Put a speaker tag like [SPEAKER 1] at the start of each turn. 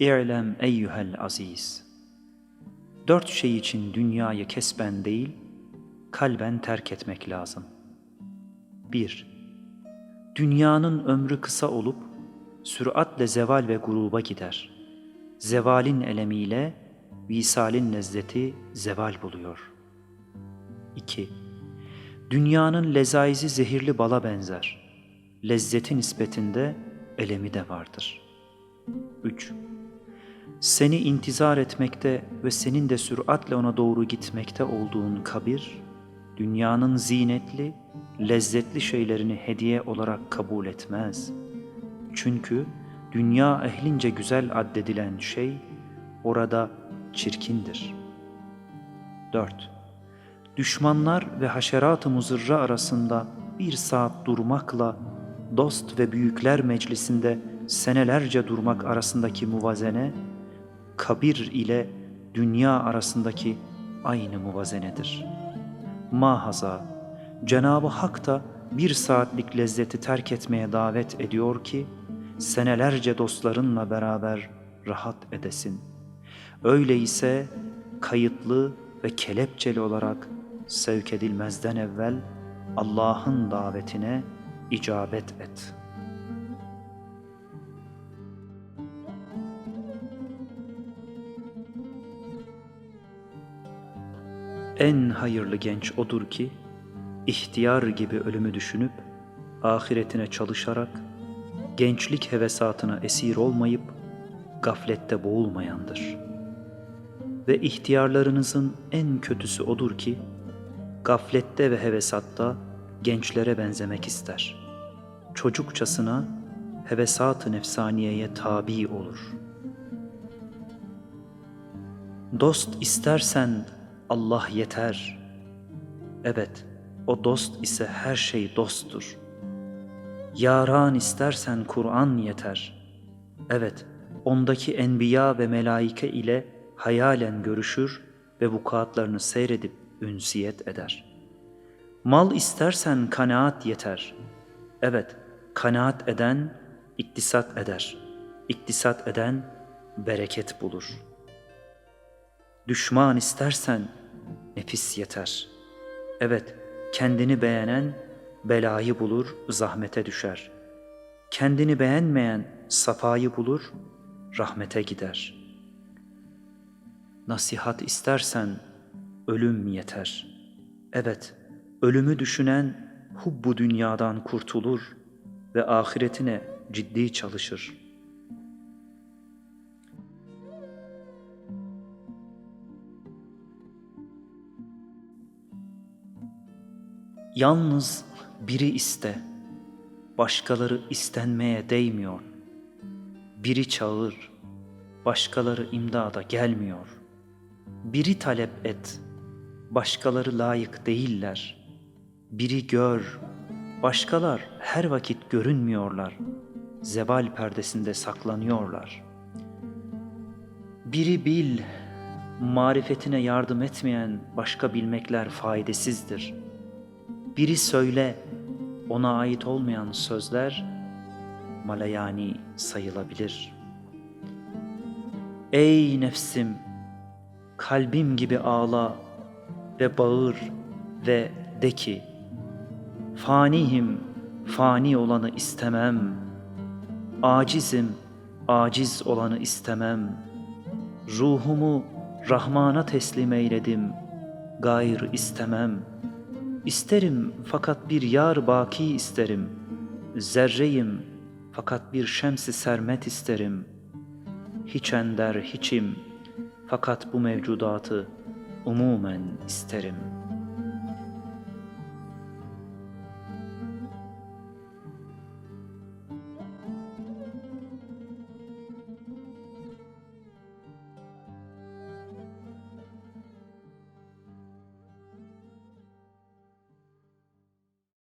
[SPEAKER 1] İ'lem eyyuhel aziz. Dört şey için dünyayı kesben değil, kalben terk etmek lazım. 1. Dünyanın ömrü kısa olup, süratle zeval ve gruba gider. Zevalin elemiyle, visalin lezzeti zeval buluyor. 2. Dünyanın lezaizi zehirli bala benzer. Lezzeti nispetinde elemi de vardır. 3. Seni intizar etmekte ve senin de süratle ona doğru gitmekte olduğun kabir, dünyanın zinetli, lezzetli şeylerini hediye olarak kabul etmez. Çünkü dünya ehlince güzel addedilen şey orada çirkindir. 4. Düşmanlar ve haşerat-ı muzırra arasında bir saat durmakla dost ve büyükler meclisinde senelerce durmak arasındaki muvazene, kabir ile dünya arasındaki aynı muvazenedir. Mahaza, Cenab-ı Hak da bir saatlik lezzeti terk etmeye davet ediyor ki, senelerce dostlarınla beraber rahat edesin. Öyleyse kayıtlı ve kelepçeli olarak sevk edilmezden evvel Allah'ın davetine icabet et.'' En hayırlı genç odur ki, ihtiyar gibi ölümü düşünüp, ahiretine çalışarak, gençlik hevesatına esir olmayıp, gaflette boğulmayandır. Ve ihtiyarlarınızın en kötüsü odur ki, gaflette ve hevesatta gençlere benzemek ister. Çocukçasına hevesat-ı nefsaniyeye tabi olur. Dost istersen Allah yeter. Evet, o dost ise her şey dosttur. Yaran istersen Kur'an yeter. Evet, ondaki enbiya ve melaike ile hayalen görüşür ve vukuatlarını seyredip ünsiyet eder. Mal istersen kanaat yeter. Evet, kanaat eden iktisat eder. İktisat eden bereket bulur. Düşman istersen nefis yeter. Evet, kendini beğenen belayı bulur, zahmete düşer. Kendini beğenmeyen safayı bulur, rahmete gider. Nasihat istersen ölüm yeter. Evet, ölümü düşünen hubbu dünyadan kurtulur ve ahiretine ciddi çalışır.'' Yalnız biri iste, başkaları istenmeye değmiyor. Biri çağır, başkaları imdada gelmiyor. Biri talep et, başkaları layık değiller. Biri gör, başkalar her vakit görünmüyorlar. Zeval perdesinde saklanıyorlar. Biri bil, marifetine yardım etmeyen başka bilmekler faydasızdır.'' Biri söyle, ona ait olmayan sözler malayani sayılabilir. Ey nefsim, kalbim gibi ağla ve bağır ve de ki, fanihim, fani olanı istemem, acizim, aciz olanı istemem, ruhumu Rahman'a teslim eyledim, gayr istemem.'' İsterim fakat bir yar baki isterim. Zerreyim fakat bir şemsi sermet isterim. Hiç ender hiçim fakat bu mevcudatı umumen isterim.''